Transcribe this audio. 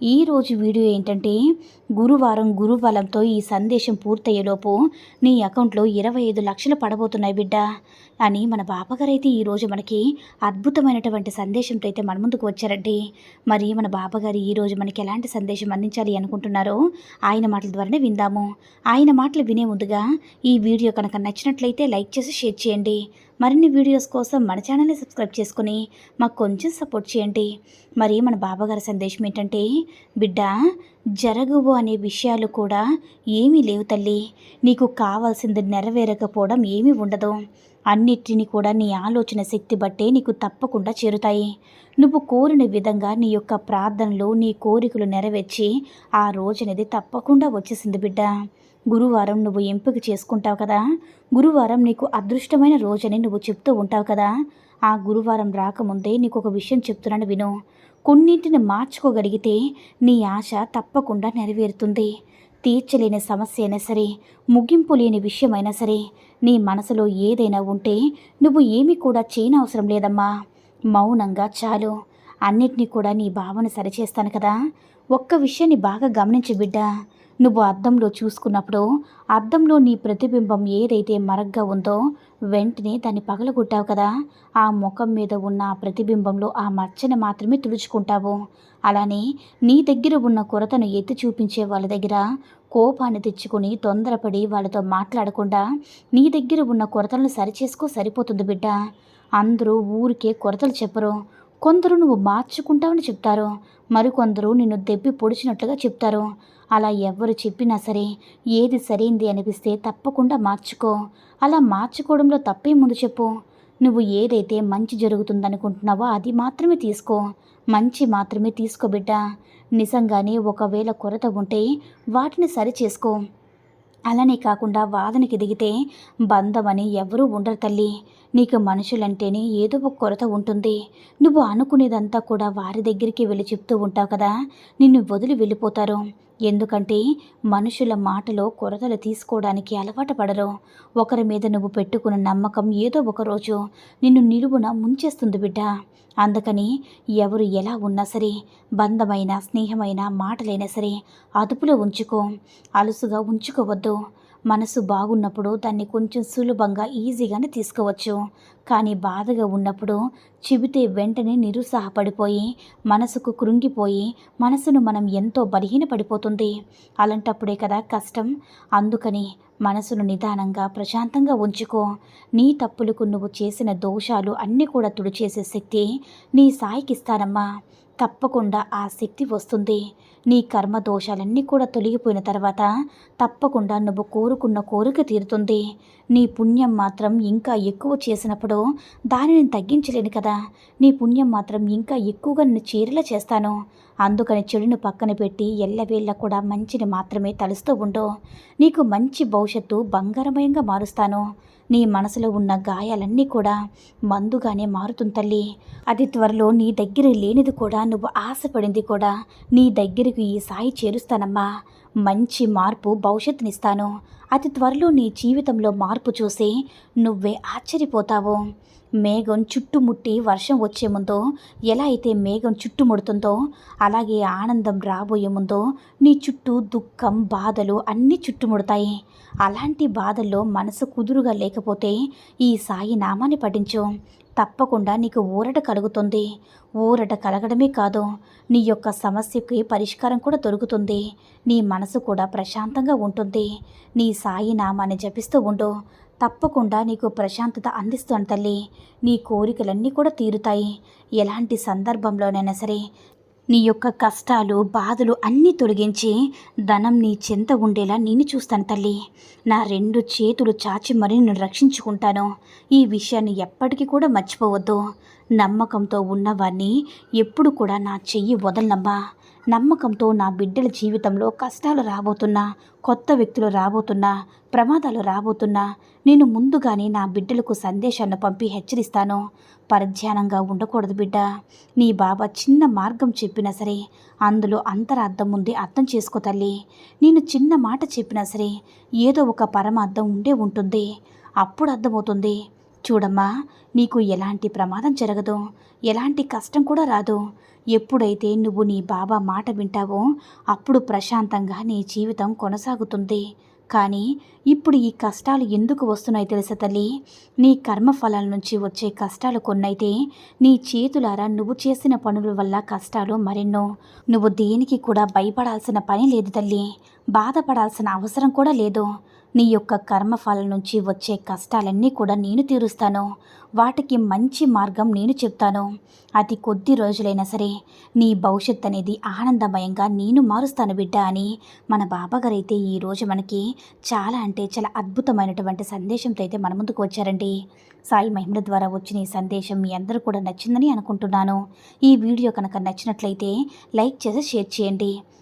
ఈ రోజు వీడియో ఏంటంటే గురువారం గురుబలంతో ఈ సందేశం పూర్తయ్యేలోపు నీ అకౌంట్లో ఇరవై ఐదు లక్షలు పడబోతున్నాయి బిడ్డ అని మన బాబాగారు అయితే ఈరోజు మనకి అద్భుతమైనటువంటి సందేశంతో అయితే మన ముందుకు వచ్చారండి. మరి మన బాబాగారు ఈరోజు మనకి ఎలాంటి సందేశం అందించాలి అనుకుంటున్నారో ఆయన మాటల ద్వారానే విందాము. ఆయన మాటలు వినే ముందుగా ఈ వీడియో కనుక నచ్చినట్లయితే లైక్ చేసి షేర్ చేయండి. మరిన్ని వీడియోస్ కోసం మన ఛానల్ని సబ్స్క్రైబ్ చేసుకుని మాకు కొంచెం సపోర్ట్ చేయండి. మరి మన బాబాగారి సందేశం ఏంటంటే బిడ్డ జరగవు అనే విషయాలు కూడా ఏమీ లేవు తల్లి. నీకు కావాల్సింది నెరవేరకపోవడం ఏమీ ఉండదు. అన్నిటిని కూడా నీ ఆలోచన శక్తి బట్టే నీకు తప్పకుండా చేరుతాయి. నువ్వు కోరిన విధంగా నీ యొక్క ప్రార్థనలు నీ కోరికలు నెరవేర్చి ఆ రోజనేది తప్పకుండా వచ్చేసింది బిడ్డ. గురువారం నువ్వు ఎంపిక చేసుకుంటావు కదా? గురువారం నీకు అదృష్టమైన రోజని నువ్వు చెప్తూ ఉంటావు కదా? ఆ గురువారం రాకముందే నీకు ఒక విషయం చెప్తున్నాను విను. కొన్నింటిని మార్చుకోగలిగితే నీ ఆశ తప్పకుండా నెరవేరుతుంది. తీర్చలేని సమస్య అయినా సరే ముగింపు లేని విషయమైనా సరే నీ మనసులో ఏదైనా ఉంటే నువ్వు ఏమీ కూడా చేయనవసరం లేదమ్మా. మౌనంగా చాలు. అన్నిటినీ కూడా నీ భావన సరిచేస్తాను కదా? ఒక్క విషయాన్ని బాగా గమనించి బిడ్డా. నువ్వు అద్దంలో చూసుకున్నప్పుడు అద్దంలో నీ ప్రతిబింబం ఏదైతే మరగ్గా ఉందో వెంటనే దాన్ని పగలగొట్టావు కదా. ఆ ముఖం మీద ఉన్న ఆ ప్రతిబింబంలో ఆ మచ్చని మాత్రమే తుడుచుకుంటావు. అలానే నీ దగ్గర ఉన్న కొరతను ఎత్తి చూపించే వాళ్ళ దగ్గర కోపాన్ని తెచ్చుకొని తొందరపడి వాళ్ళతో మాట్లాడకుండా నీ దగ్గర ఉన్న కొరతలను సరిచేసుకో సరిపోతుంది బిడ్డ. అందరూ ఊరికే కొరతలు చెప్పరు. కొందరు నువ్వు మార్చుకుంటావని చెప్తారు. మరికొందరు నిన్ను దెబ్బి పొడిచినట్లుగా చెప్తారు. అలా ఎవరు చెప్పినా సరే ఏది సరైంది అనిపిస్తే తప్పకుండా మార్చుకో. అలా మార్చుకోవడంలో తప్పే ముందు చెప్పు. నువ్వు ఏదైతే మంచి జరుగుతుందనుకుంటున్నావో అది మాత్రమే తీసుకో. మంచి మాత్రమే తీసుకో బిడ్డ. నిజంగానే ఒకవేళ కొరత ఉంటే వాటిని సరి చేసుకో అలానే కాకుండా వాదనకి దిగితే బంధమని ఎవరూ ఉండరు తల్లి. నీకు మనుషులంటేనే ఏదో ఒక కొరత ఉంటుంది. నువ్వు అనుకునేదంతా కూడా వారి దగ్గరికి వెళ్ళి చెప్తూ ఉంటావు కదా. నిన్ను వదిలి వెళ్ళిపోతారు. ఎందుకంటే మనుషుల మాటలో కొరతలు తీసుకోవడానికి అలవాటు పడరు. ఒకరి మీద నువ్వు పెట్టుకున్న నమ్మకం ఏదో ఒకరోజు నిన్ను నిలువున ముంచేస్తుంది బిడ్డ. అందుకని ఎవరు ఎలా ఉన్నా సరే బంధమైన స్నేహమైన మాటలైనా సరే అదుపులో ఉంచుకో. అలుసుగా ఉంచుకోవద్దు. మనసు బాగున్నప్పుడు దాన్ని కొంచెం సులభంగా ఈజీగానే తీసుకోవచ్చు. కానీ బాధగా ఉన్నప్పుడు చెబితే వెంటనే నిరుత్సాహపడిపోయి మనసుకు కృంగిపోయి మనసును మనం ఎంతో బలహీనపడిపోతుంది. అలాంటప్పుడే కదా కష్టం. అందుకని మనసును నిదానంగా ప్రశాంతంగా ఉంచుకో. నీ తప్పులకు నువ్వు చేసిన దోషాలు అన్నీ కూడా తుడిచేసే శక్తి నీ సాయికిస్తానమ్మా తప్పకుండా ఆ శక్తి వస్తుంది. నీ కర్మ దోషాలన్నీ కూడా తొలగిపోయిన తర్వాత తప్పకుండా నువ్వు కోరుకున్న కోరిక తీరుతుంది. నీ పుణ్యం మాత్రం ఇంకా ఎక్కువ చేసినప్పుడు దానిని తగ్గించలేను కదా. నీ పుణ్యం మాత్రం ఇంకా ఎక్కువగా నిన్ను చేరేలా చేస్తాను. అందుకని చెడును పక్కన పెట్టి ఎల్లవేళ్ళ కూడా మంచిని మాత్రమే తలుస్తూ ఉండు. నీకు మంచి భవిష్యత్తు బంగారమయంగా మారుస్తాను. నీ మనసులో ఉన్న గాయాలన్నీ కూడా మందుగానే మారుతుంది తల్లి. అది త్వరలో నీ దగ్గర లేనిది కూడా నువ్వు ఆశపడింది కూడా నీ దగ్గరకు ఈ సాయి చేరుస్తానమ్మా. మంచి మార్పు భవిష్యత్తునిస్తాను. అతి త్వరలో నీ జీవితంలో మార్పు చూసి నువ్వే ఆశ్చర్యపోతావు. మేఘం చుట్టుముట్టి వర్షం వచ్చే ముందో ఎలా అయితే మేఘం చుట్టుముడుతుందో అలాగే ఆనందం రాబోయే ముందో నీ చుట్టూ దుఃఖం బాధలు అన్నీ చుట్టుముడతాయి. అలాంటి బాధల్లో మనసు కుదురుగా లేకపోతే ఈ సాయి నామాన్ని పఠించు. తప్పకుండా నీకు ఊరట కలుగుతుంది. ఊరట కలగడమే కాదు నీ యొక్క సమస్యకి పరిష్కారం కూడా దొరుకుతుంది. నీ మనసు కూడా ప్రశాంతంగా ఉంటుంది. నీ సాయి నామాన్ని జపిస్తూ ఉండు. తప్పకుండా నీకు ప్రశాంతత అందిస్తాను తల్లి. నీ కోరికలన్నీ కూడా తీరుతాయి. ఎలాంటి సందర్భంలోనైనా సరే నీ యొక్క కష్టాలు బాధలు అన్నీ తొలగించి ధనం నీ చెంత ఉండేలా నేను చూస్తాను తల్లి. నా రెండు చేతులు చాచి మరి నేను రక్షించుకుంటాను. ఈ విషయాన్ని ఎప్పటికీ కూడా మర్చిపోవద్దు. నమ్మకంతో ఉన్నవారిని ఎప్పుడు కూడా నా చెయ్యి వదలనమ్మా. నమ్మకంతో నా బిడ్డల జీవితంలో కష్టాలు రాబోతున్నా కొత్త వ్యక్తులు రాబోతున్నా ప్రమాదాలు రాబోతున్నా నేను ముందుగానే నా బిడ్డలకు సందేశాన్ని పంపి హెచ్చరిస్తాను. పరధ్యానంగా ఉండకూడదు బిడ్డ. నీ బాబా చిన్న మార్గం చెప్పినా సరే అందులో అంతరార్థం ఉంది అర్థం చేసుకో తల్లి. నేను చిన్న మాట చెప్పినా సరే ఏదో ఒక పరమార్థం ఉండే ఉంటుంది. అప్పుడు అర్థమవుతుంది. చూడమ్మా నీకు ఎలాంటి ప్రమాదం జరగదు ఎలాంటి కష్టం కూడా రాదు. ఎప్పుడైతే నువ్వు నీ బాబా మాట వింటావో అప్పుడు ప్రశాంతంగా నీ జీవితం కొనసాగుతుంది. కానీ ఇప్పుడు ఈ కష్టాలు ఎందుకు వస్తున్నాయి తెలుసా తల్లి? నీ కర్మఫలాల నుంచి వచ్చే కష్టాలు కొన్నైతే నీ చేతులారా నువ్వు చేసిన పనుల వల్ల కష్టాలు మరెన్నో. నువ్వు దేనికి కూడా భయపడాల్సిన పని లేదు తల్లి. బాధపడాల్సిన అవసరం కూడా లేదు. నీ యొక్క కర్మఫలం నుంచి వచ్చే కష్టాలన్నీ కూడా నేను తీరుస్తాను. వాటికి మంచి మార్గం నేను చెప్తాను. అతి కొద్ది రోజులైనా సరే నీ భవిష్యత్ అనేది ఆనందమయంగా నేను మారుస్తాను బిడ్డ అని మన బాబాగారు అయితే ఈరోజు మనకి చాలా అంటే చాలా అద్భుతమైనటువంటి సందేశంతో అయితే మన ముందుకు వచ్చారండి. సాయి మహిమల ద్వారా వచ్చిన ఈ సందేశం మీ అందరూ కూడా నచ్చిందని అనుకుంటున్నాను. ఈ వీడియో కనుక నచ్చినట్లయితే లైక్ చేసి షేర్ చేయండి.